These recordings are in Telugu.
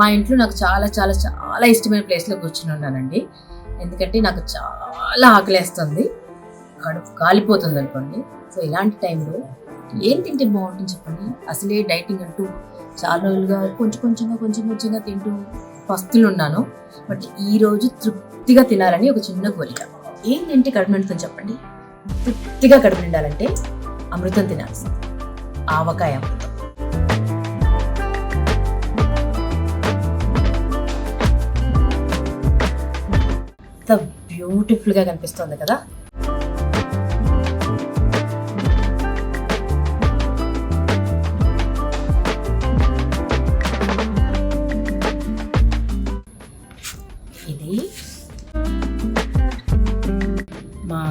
మా ఇంట్లో నాకు చాలా చాలా చాలా ఇష్టమైన ప్లేస్లో కూర్చుని ఉన్నానండి. ఎందుకంటే నాకు చాలా ఆకలేస్తుంది. కడుపు కాలిపోతుంది అనుకోండి. సో ఇలాంటి టైంలో ఏం తింటే బాగుంటుంది చెప్పండి? అసలే డైటింగ్ అంటూ చాలా రోజులుగా కొంచెం కొంచెంగా కొంచెం కొంచెంగా తింటూ పస్తులు ఉన్నాను. బట్ ఈరోజు తృప్తిగా తినాలని ఒక చిన్న కోరిక. ఏం తింటే కడుపు నిండుతుంది చెప్పండి? తృప్తిగా కడుపు నిండాలంటే అమృతం తినాల్సింది. ఆవకాయ అమృతం. బ్యూటిఫుల్గా కనిపిస్తుంది కదా. ఇది మా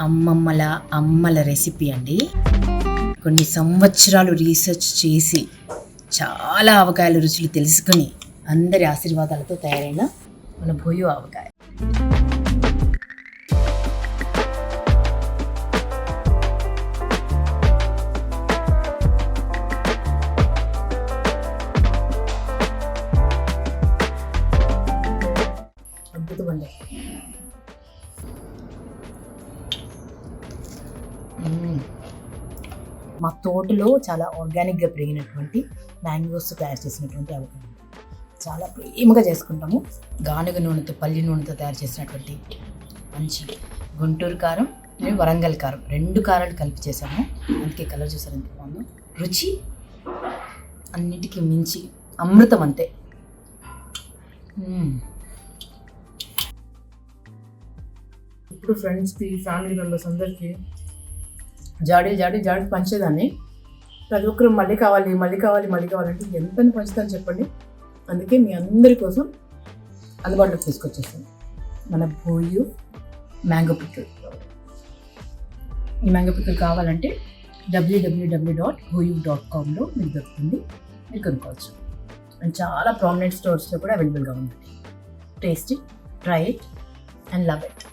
అమ్మమ్మల అమ్మల రెసిపీ అండి. కొన్ని సంవత్సరాలు రీసెర్చ్ చేసి చాలా ఆవకాయల రుచులు తెలుసుకుని అందరి ఆశీర్వాదాలతో తయారైన మన భూయు ఆవకాయ. మా తోటలో చాలా ఆర్గానిక్గా పెరిగినటువంటి మ్యాంగోస్ తయారు చేసినటువంటి అవకాశం. చాలా ప్రేమగా చేసుకుంటాము. గానుగ నూనెతో పల్లి నూనెతో తయారు చేసినటువంటి మంచి గుంటూరు కారం మరియు వరంగల్ కారం. రెండు కారాలు కలిపి చేసాము అందుకే కలర్ చూసారు ఎంత బాగుందో. రుచి అన్నిటికీ మించి అమృతం అంతే. ఇప్పుడు ఫ్రెండ్స్కి ఫ్యామిలీ మెంబర్స్ అందరికీ జాడీ జాడీ జాడీ పంచేదాన్ని. ప్రతి ఒక్కరు మళ్ళీ కావాలి మళ్ళీ కావాలి మళ్ళీ కావాలంటే ఎంత పంచుతాను చెప్పండి. అందుకే మీ అందరి కోసం అందుబాటులోకి తీసుకొచ్చేసాను మన బోయు మ్యాంగో పిక్కల్. ఈ మ్యాంగో పిక్కల్ కావాలంటే డబ్ల్యూడబ్ల్యూడబ్ల్యూ డాట్ హోయూ డాట్ కామ్లో మీకు దొరుకుతుంది. మీరు కొనుక్కోవచ్చు. అండ్ చాలా ప్రామినెంట్ స్టోర్స్లో కూడా అవైలబుల్గా ఉంది. Tasty try it and love it